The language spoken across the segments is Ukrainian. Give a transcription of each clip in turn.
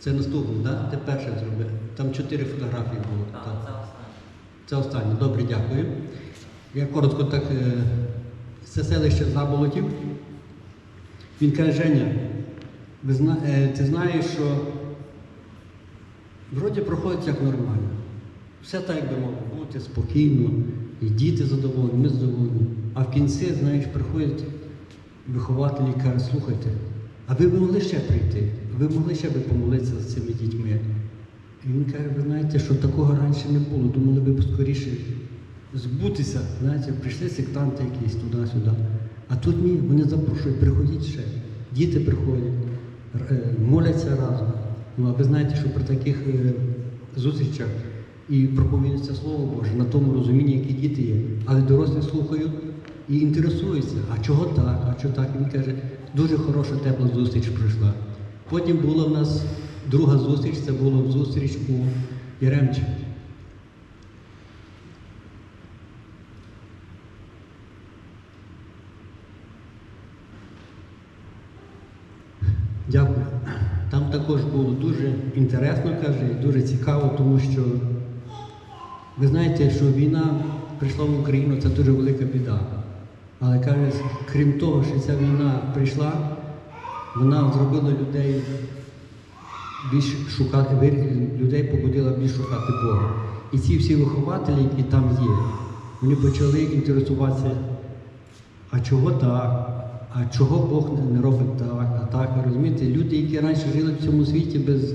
Це наступне? Да? Ти перше зробив. Там чотири фотографії було. Так, Так. це останнє. Це останнє. Добре, дякую. Я коротко так. е, Це селище Заболотів. Він каже, Женя, ви зна... е, ти знаєш, що вроді проходить як нормально. Все так, як би мало бути, спокійно, і діти задоволені, ми задоволені. А в кінці, знаєш, приходять вихователі і кажуть, слухайте, а ви могли ще прийти, ви могли ще би помолитися з цими дітьми. І він каже, ви знаєте, що такого раніше не було, думали ви б скоріше збутися. Знаєте, прийшли сектанти якісь туди-сюди. А тут ні, вони запрошують, приходіть ще. Діти приходять, е, моляться разом. Ну, а ви знаєте, що при таких е, зустрічах і проповідується Слово Боже на тому розумінні, які діти є. Але дорослі слухають і інтересуються, а чого так, а чого так. І він каже, дуже хороша тепла зустріч пройшла. Потім була в нас друга зустріч, це була зустріч у Яремчі. Дякую. Там також було дуже інтересно, каже, і дуже цікаво, тому що ви знаєте, що війна прийшла в Україну, це дуже велика біда. Але каже, крім того, що ця війна прийшла, вона зробила людей більш шукати, людей побудила більш шукати Бога. І ці всі вихователі, які там є, вони почали інтересуватися, а чого так? А чого Бог не- робить так, а так? Розумієте, люди, які раніше жили в цьому світі без,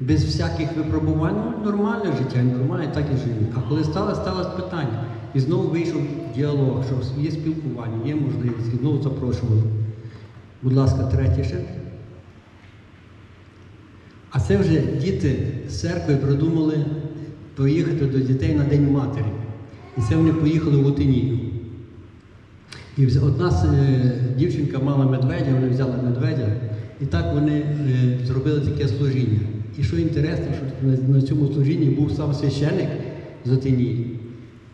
без всяких випробувань, ну, нормальне життя, нормальне, так і живуть. А коли сталося, сталося питання. І знову вийшов діалог, що є спілкування, є можливість, і знову запрошували. Будь ласка, третє ще. А це вже діти з церкви придумали поїхати до дітей на День Матері. І це вони поїхали в Отинію. І одна е, дівчинка мала медведя, вони взяли медведя, і так вони е, зробили таке служіння. І що інтересно, що на, цьому служінні був сам священик з Отинії.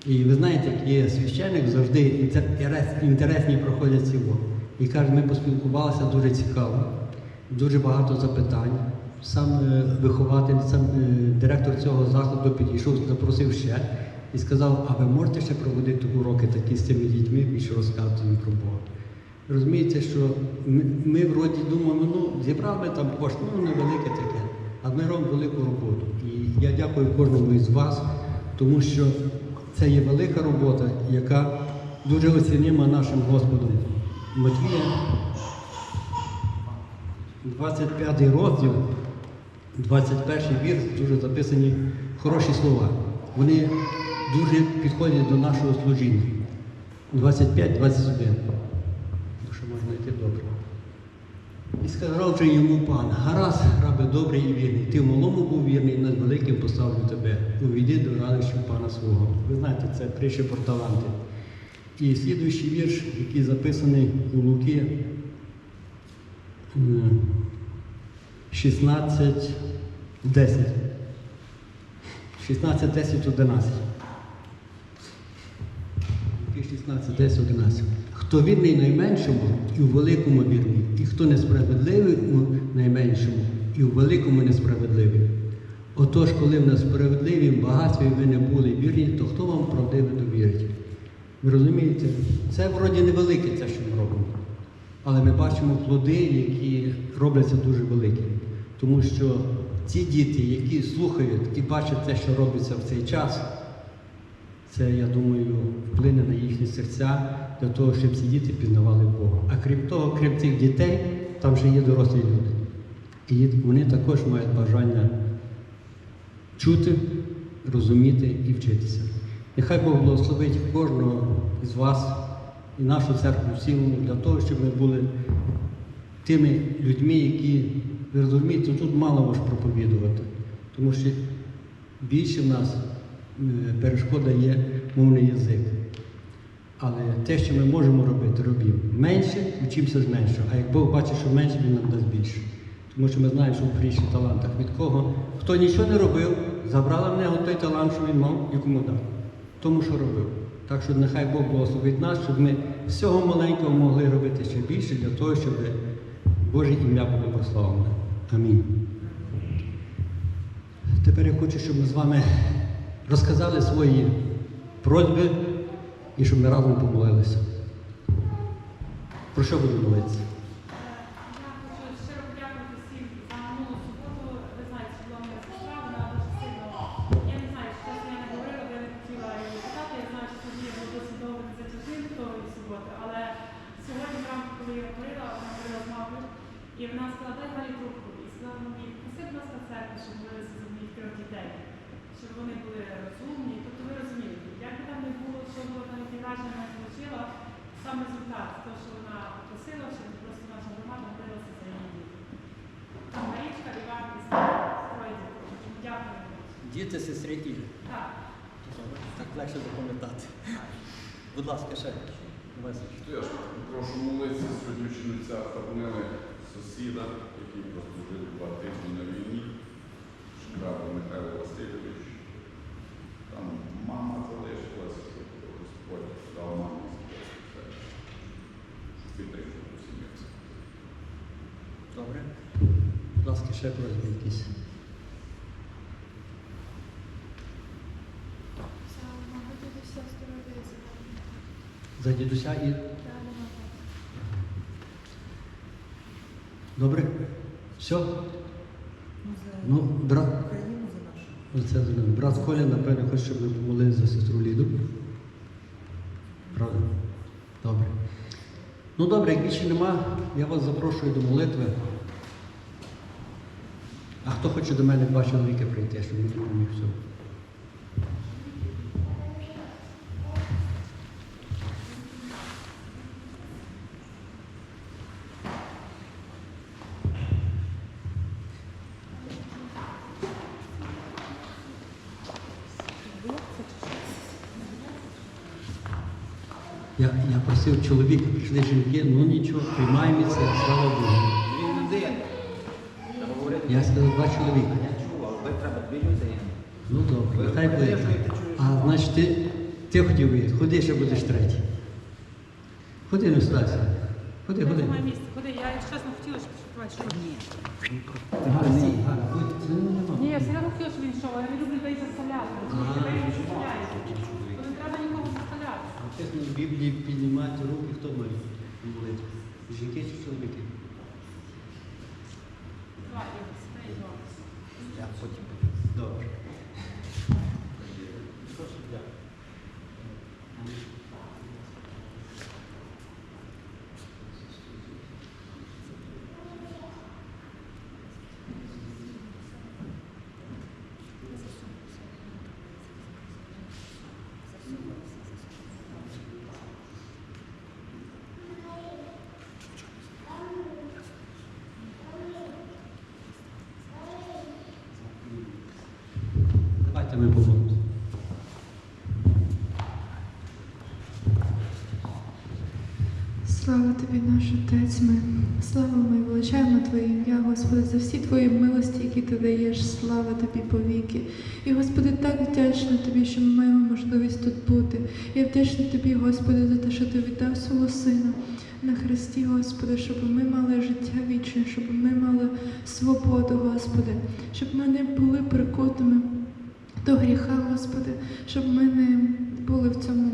І ви знаєте, як є священик, завжди інтерес- інтересні проходять цього. І каже, ми поспілкувалися дуже цікаво, дуже багато запитань. Сам е, вихователь, сам е, директор цього закладу підійшов, запросив ще і сказав, а ви можете ще проводити уроки такі з цими дітьми, більше розказувати їм про Бога. Розумієте, що ми, ми вроді думаємо, ну зібрали там кошти, ну невелике таке, а ми робимо велику роботу. І я дякую кожному із вас, тому що це є велика робота, яка дуже оцінима нашим Господом. Матвія, 25 розділ, 21 вірш, дуже записані хороші слова. Вони дуже підходять до нашого служіння. 25, 21. Що можна йти добре. І сказав же йому пан, гаразд, рабе добрий і вірний. Ти в малому був вірний, над великим поставлю тебе. Увійди до радощів пана свого. Ви знаєте, це притча про таланти. І слідуючий вірш, який записаний у Луки м, 16, 10. 16, 10, 11. Луки 16, 10, 11. Хто вірний найменшому, і у великому вірний, і хто несправедливий у найменшому, і у великому несправедливий. Отож, коли в несправедливім багатстві ви не були вірні, то хто вам правдиво довірить? Ви розумієте, це вроді невелике те, що ми робимо. Але ми бачимо плоди, які робляться дуже великі. Тому що ті діти, які слухають і бачать те, що робиться в цей час, це, я думаю, вплине на їхні серця для того, щоб ці діти пізнавали Бога. А крім того, крім цих дітей, там ще є дорослі люди. І вони також мають бажання чути, розуміти і вчитися. Нехай Бог благословить кожного з вас і нашу церкву в для того, щоб ми були тими людьми, які, ви розумієте, тут мало може проповідувати, тому що більше в нас е, перешкода є мовний язик. Але те, що ми можемо робити, робимо. Менше вчимося з меншого. А як Бог бачить, що менше, він нам дасть більше. Тому що ми знаємо, що в грішних талантах від кого, хто нічого не робив, забрала в нього той талант, що він мав, якому дав. Тому що робив. Так що нехай Бог благословить нас, щоб ми з цього маленького могли робити ще більше для того, щоб Боже ім'я було прославлене. Амінь. Тепер я хочу, щоб ми з вами розказали свої просьби і щоб ми разом помолилися. Про що будемо молитися? Я хочу щиро подякувати всім за минулу суботу. Ви знаєте, що була моя сестра, вона дуже сильно. Я не знаю, що чесно, я не говорила, бо я не хотіла її питати. Я знаю, що сьогодні я була досить довго не затяжним тої суботи, але сьогодні зранку, коли я говорила, вона говорила з мамою, і вона сказала, дай Галі трубку. І сказала мені, проси, будь ласка, церкву, щоб молилися за моїх трьох дітей, щоб вони були розумні. Тобто ви розумієте, як би там не було, що було там які враження не отримала, сам результат, те, що вона просила, щоб просто наша громада молилася за її дітей. Там Марічка, Іван і Слава, троє дітей. Тому Дякую. Діти, сестри Ілі. Так. Так легше запам'ятати. Будь ласка, ще. Теж прошу молитися сьогодні учениця Фабнили сусіда, який прослужив два тижні на війні, Шкраба Михайло Васильович. Там мама залишилась, Господь дав мамі все. Підтримку сім'ї. Добре. Будь ласка, ще просьби якісь. За дідуся і. Добре? Все? Ну, брат. Оце зробимо. Брат Коля, напевно, хоче, щоб ми помолилися за сестру Ліду. Правда? Добре. Ну добре, як більше нема, я вас запрошую до молитви. А хто хоче до мене два чоловіки прийти, щоб мені допоміг все? Я, я просив чоловіка, прийшли жінки, ну нічого, приймаємося, слава Богу. Дві людини. Я сказав два чоловіка. Я чув, але треба дві людини. Ну добре, нехай буде. так. А значить ти, ти хотів виїхати, ходи, ще будеш третій. Ходи, не стайся. Ходи, ходи. Ходи, я якщо чесно хотіла, щоб ні. Це. Ні, я серйозно хотіла, щоб він йшов, але я не люблю людей заставляти. розумієте? Ви їх заставляєте. Бо Не треба нікого заставляти. Написано в Біблії піднімати руки, хто може молити? Жінки чи чоловіки? Ми помолимося. Слава тобі, наш Отець, ми слава ми величаємо Твоє ім'я, Господи, за всі Твої милості, які ти даєш, слава тобі повіки. І, Господи, так вдячна тобі, що ми маємо можливість тут бути. Я вдячна тобі, Господи, за те, що ти віддав свого сина на Христі, Господи, щоб ми мали життя вічне, щоб ми мали свободу, Господи, щоб ми не були прикутими до гріха, Господи, щоб ми не були в цьому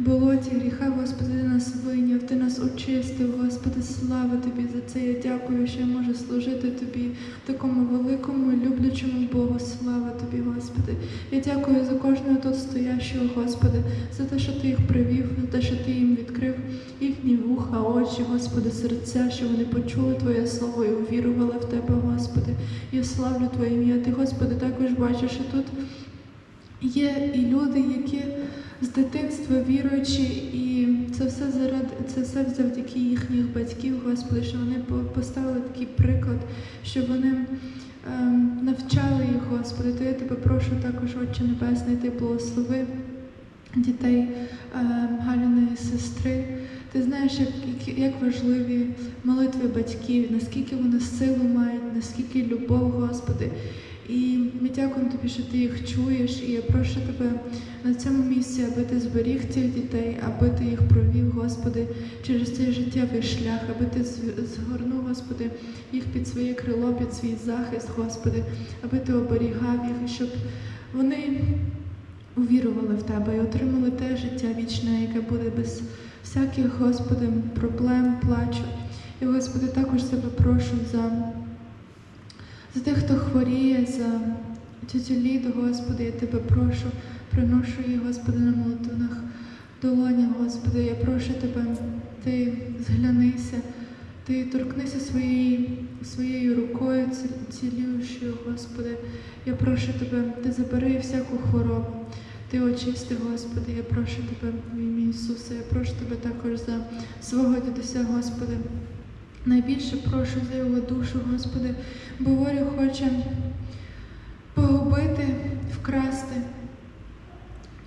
болоті гріха, Господи, ти нас вийняв, ти нас очистив, Господи, слава Тобі за це. Я дякую, що я можу служити Тобі, такому великому, люблячому Богу. Слава Тобі, Господи. Я дякую за кожного тут стоящого, Господи, за те, що Ти їх привів, за те, що Ти їм відкрив їхні вуха, очі, Господи, серця, що вони почули Твоє Слово і увірували в Тебе, Господи. Я славлю Твоє ім'я. Ти, Господи, також бачиш, що тут Є і люди, які з дитинства віруючі, і це все заради це все завдяки їхніх батьків, Господи, що вони по- поставили такий приклад, що вони ем, навчали їх, Господи. То я тебе прошу також, Отче Небесний, ти благослови дітей ем, Галіної сестри, Ти знаєш, як, як важливі молитви батьків, наскільки вони силу мають, наскільки любов, Господи. І ми дякуємо тобі, що ти їх чуєш. І я прошу тебе на цьому місці, аби ти зберіг цих дітей, аби ти їх провів, Господи, через цей життєвий шлях, аби ти згорнув, Господи, їх під своє крило, під свій захист, Господи, аби ти оберігав їх, щоб вони увірували в тебе і отримали те життя вічне, яке буде без всяких, Господи, проблем, плачу. І, Господи, також тебе прошу за, за тих, хто хворіє, за тютю Ліду, Господи, я тебе прошу, приношу її, Господи, на молитвах долонях, Господи, я прошу тебе, ти зглянися, ти торкнися своєю, своєю рукою ці- цілющою, Господи. Я прошу тебе, ти забери всяку хворобу. Ти очисти, Господи, я прошу тебе в ім'я Ісуса, я прошу тебе також за свого дідуся, Господи. Найбільше прошу за його душу, Господи, бо ворог хоче погубити, вкрасти,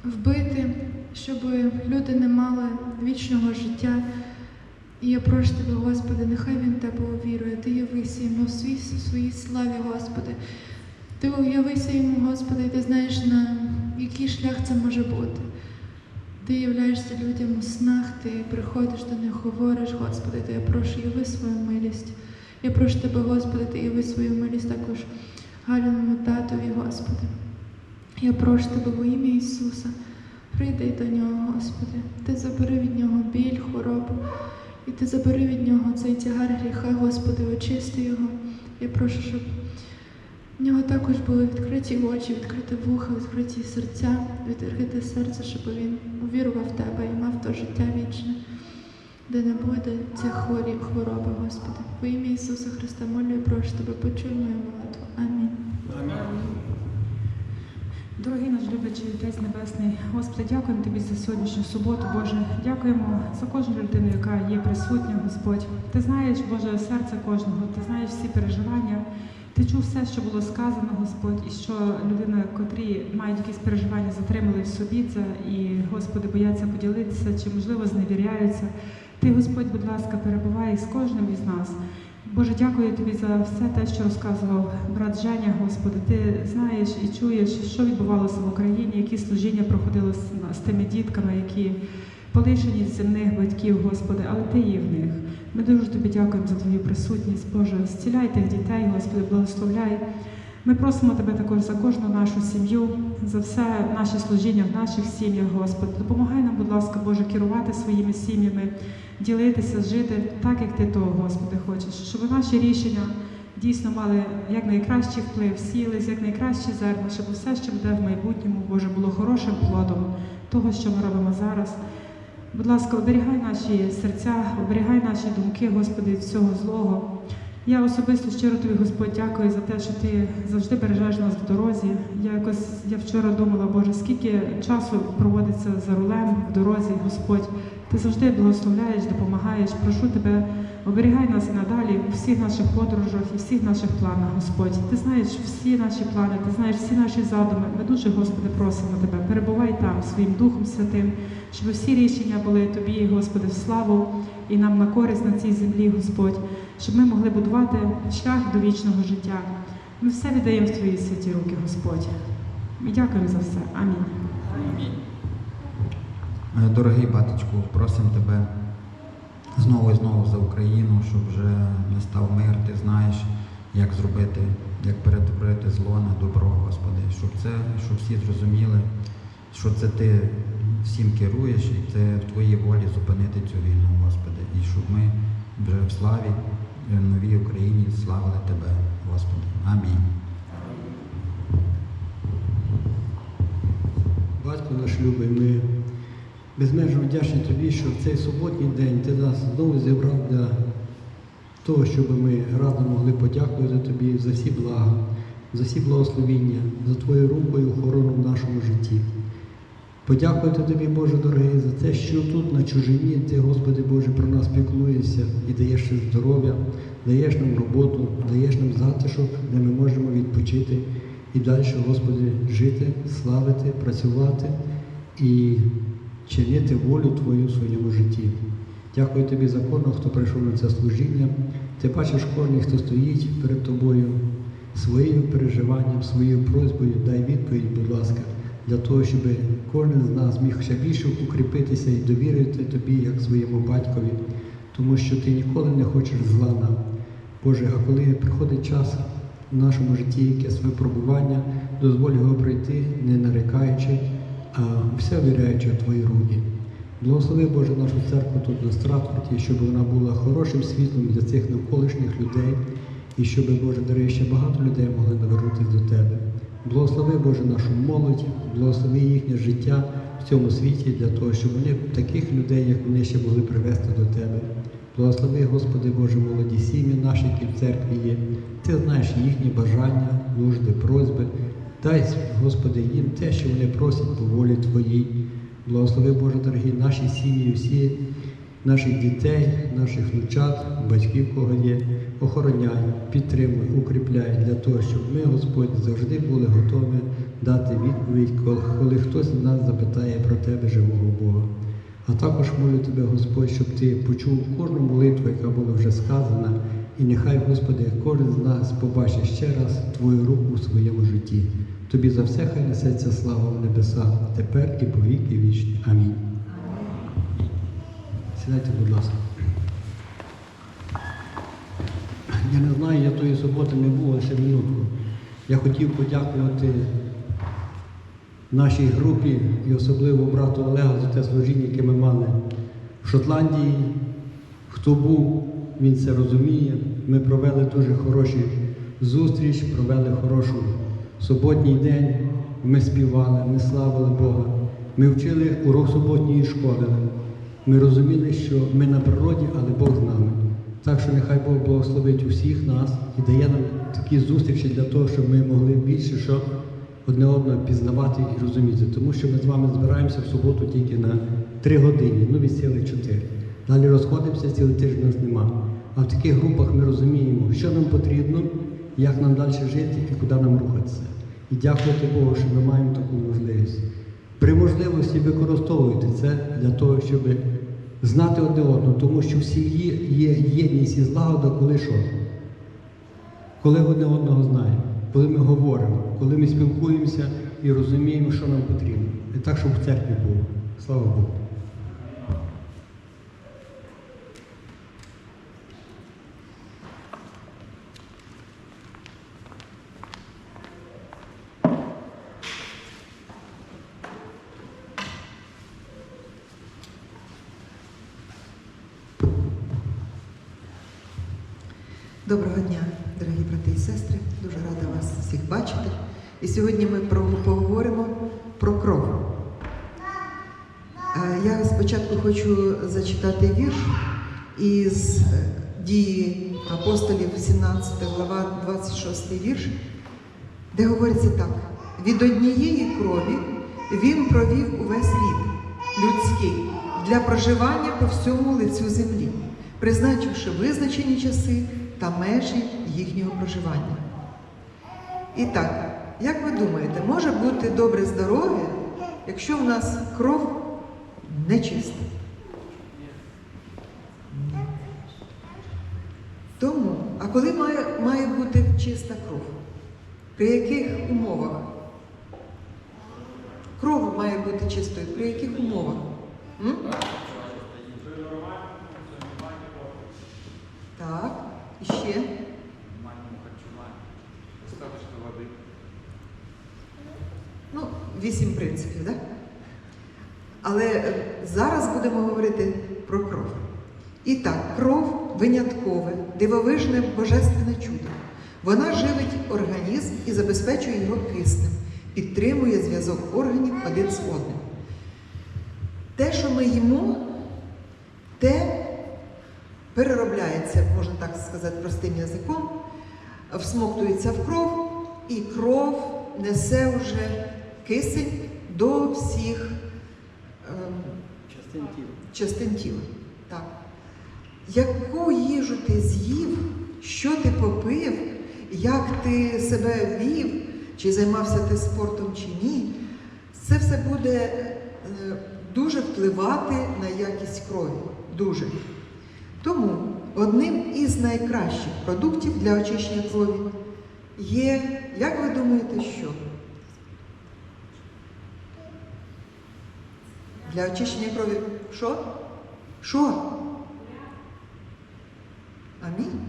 вбити, щоб люди не мали вічного життя. І я прошу тебе, Господи, нехай він тебе увірує, ти явися йому в свій- своїй славі, Господи. Ти уявися йому, Господи, і ти знаєш, на який шлях це може бути. Ти являєшся людям у снах, ти приходиш до них, говориш, Господи, то я прошу, яви свою милість. Я прошу тебе, Господи, ти яви свою милість також Галіному татові, Господи. Я прошу тебе во ім'я Ісуса, прийди до нього, Господи. Ти забери від нього біль, хворобу, і ти забери від нього цей тягар гріха, Господи, очисти його. Я прошу, щоб в нього також були відкриті очі, відкриті вуха, відкриті серця, відкрите серце, щоб він увірував в тебе і мав то життя вічне, де не буде цих хворі, хвороби, Господи. Во ім'я Ісуса Христа молю і прошу тебе, почуй мою молитву. Амінь. Дорогий наш люблячий Отець Небесний, Господи, дякуємо Тобі за сьогоднішню суботу, Боже. Дякуємо за кожну людину, яка є присутня, Господь. Ти знаєш, Боже, серце кожного, ти знаєш всі переживання. Ти чув все, що було сказано, Господь, і що людина, котрі мають якісь переживання, затримали в собі це, і, Господи, бояться поділитися, чи, можливо, зневіряються. Ти, Господь, будь ласка, перебувай з кожним із нас. Боже, дякую тобі за все те, що розказував брат Женя, Господи. Ти знаєш і чуєш, що відбувалося в Україні, які служіння проходили з тими дітками, які полишені з земних батьків, Господи, але ти є в них. Ми дуже тобі дякуємо за твою присутність, Боже. Зціляй тих дітей, Господи, благословляй. Ми просимо Тебе також за кожну нашу сім'ю, за все наше служіння в наших сім'ях, Господи. Допомагай нам, будь ласка, Боже, керувати своїми сім'ями, ділитися, жити так, як Ти того, Господи, хочеш, щоб наші рішення дійсно мали якнайкращий вплив, сіялись якнайкращі зерна, щоб все, що буде в майбутньому, Боже, було хорошим плодом того, що ми робимо зараз. Будь ласка, оберігай наші серця, оберігай наші думки, Господи, від всього злого. Я особисто щиро тобі, Господь, дякую за те, що ти завжди бережеш нас в дорозі. Я якось я вчора думала, Боже, скільки часу проводиться за рулем в дорозі, Господь. Ти завжди благословляєш, допомагаєш. Прошу тебе, оберігай нас і надалі у всіх наших подорожах і всіх наших планах, Господь. Ти знаєш всі наші плани, ти знаєш всі наші задуми. Ми дуже, Господи, просимо тебе. Перебувай там своїм Духом Святим, щоб всі рішення були тобі, Господи, в славу і нам на користь на цій землі, Господь, щоб ми могли будувати шлях до вічного життя. Ми все віддаємо в Твої святі руки, Господь. Ми дякуємо за все. Амінь. Е, Дорогий батечку, просимо тебе знову і знову за Україну, щоб вже настав мир, ти знаєш, як зробити, як перетворити зло на добро, Господи, щоб це, щоб всі зрозуміли, що це ти всім керуєш, і це в твоїй волі зупинити цю війну, Господи, і щоб ми вже в славі, в новій Україні славили Тебе, Господи. Амінь. Батько наш любий, ми безмежно вдячні тобі, що в цей суботній день ти нас знову зібрав для того, щоб ми разом могли подякувати тобі за всі блага, за всі благословіння, за твою руку і охорону в нашому житті. Подякувати тобі, Боже дорогий, за те, що тут на чужині ти, Господи Боже, про нас піклуєшся і даєш ще здоров'я, даєш нам роботу, даєш нам затишок, де ми можемо відпочити і далі, Господи, жити, славити, працювати і чинити волю Твою в своєму житті. Дякую тобі за кожного, хто прийшов на це служіння. Ти бачиш кожен, хто стоїть перед тобою своїм переживанням, своєю просьбою. Дай відповідь, будь ласка, для того, щоб кожен з нас міг ще більше укріпитися і довірити тобі, як своєму батькові, тому що ти ніколи не хочеш зла нам. Боже, а коли приходить час в нашому житті якесь випробування, дозволь його пройти, не нарікаючи, а все віряючи в Твої руки. Благослови Боже нашу церкву тут на Стратфорді, щоб вона була хорошим світлом для цих навколишніх людей, і щоб, Боже, дарує, ще багато людей могли навернутися до Тебе. Благослови Боже нашу молодь, благослови їхнє життя в цьому світі для того, щоб вони таких людей, як вони ще могли привести до Тебе. Благослови, Господи Боже, молоді сім'ї наші, які в церкві є. Ти знаєш їхні бажання, нужди, просьби. Дай, Господи, їм те, що вони просять по волі Твоїй. Благослови, Боже, дорогі, наші сім'ї, всі наших дітей, наших внучат, батьків, кого є, охороняй, підтримуй, укріпляй для того, щоб ми, Господь, завжди були готові дати відповідь, коли- хтось з нас запитає про Тебе, живого Бога. А також молю Тебе, Господь, щоб Ти почув кожну молитву, яка була вже сказана, і нехай, Господи, кожен з нас побачить ще раз Твою руку у своєму житті. Тобі за все хай несеться слава в небесах, тепер і по віки вічні. Амінь. Сідайте, будь ласка. Я не знаю, я тої суботи не був лише минутку. Я хотів подякувати нашій групі і особливо брату Олегу за те служіння, яке ми мали в Шотландії. Хто був, він це розуміє. Ми провели дуже хорошу зустріч, провели хорошу суботній день. Ми співали, ми славили Бога. Ми вчили урок суботньої школи. Ми розуміли, що ми на природі, але Бог з нами. Так що нехай Бог благословить усіх нас і дає нам такі зустрічі для того, щоб ми могли більше що одне одного пізнавати і розуміти. Тому що ми з вами збираємося в суботу тільки на три години, ну від сили чотири. Далі розходимося, цілий тиждень нас нема. А в таких групах ми розуміємо, що нам потрібно, як нам далі жити і куди нам рухатися. І дякувати Богу, що ми маємо таку можливість. При можливості використовуйте це для того, щоб знати одне одного, тому що в сім'ї є єдність і злагода, коли що? Коли одне одного знаємо, коли ми говоримо, коли ми спілкуємося і розуміємо, що нам потрібно. І так, щоб в церкві було. Слава Богу. Дорогі брати і сестри. Дуже рада вас всіх бачити. І сьогодні ми поговоримо про кров. Е, Я спочатку хочу зачитати вірш із е, дії апостолів, 17 глава, 26 вірш, де говориться так: від однієї крові він провів увесь рід людський для проживання по всьому лицю землі, призначивши визначені часи та межі їхнього проживання. І так, як ви думаєте, може бути добре здоров'я, якщо в нас кров нечиста? Тому, а коли має, має бути чиста кров? При яких умовах? Кров має бути чистою. При яких умовах? М? Так, і ще. Нормальному харчуванню. Достаточно води. Ну, вісім принципів, так? Але е, зараз будемо говорити про кров. І так, кров виняткове, дивовижне божественне чудо. Вона живить організм і забезпечує його киснем, підтримує зв'язок органів один з одним. Те, що ми їмо, те переробляється, можна так сказати, простим язиком, всмоктується в кров, і кров несе вже кисень до всіх ем, Частин тіла. частин тіла. Так. Яку їжу ти з'їв, що ти попив, як ти себе вів, чи займався ти спортом чи ні, це все буде е, дуже впливати на якість крові. Дуже. Тому одним із найкращих продуктів для очищення крові є, як ви думаєте, що? Для очищення крові що? Що? Амінь.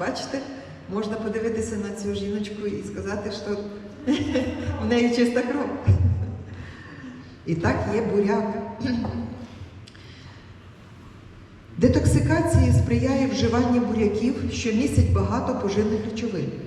Бачите, можна подивитися на цю жіночку і сказати, що в неї чиста кров. І так є буряк. Детоксикації сприяє вживання буряків, що містять багато поживних речовин.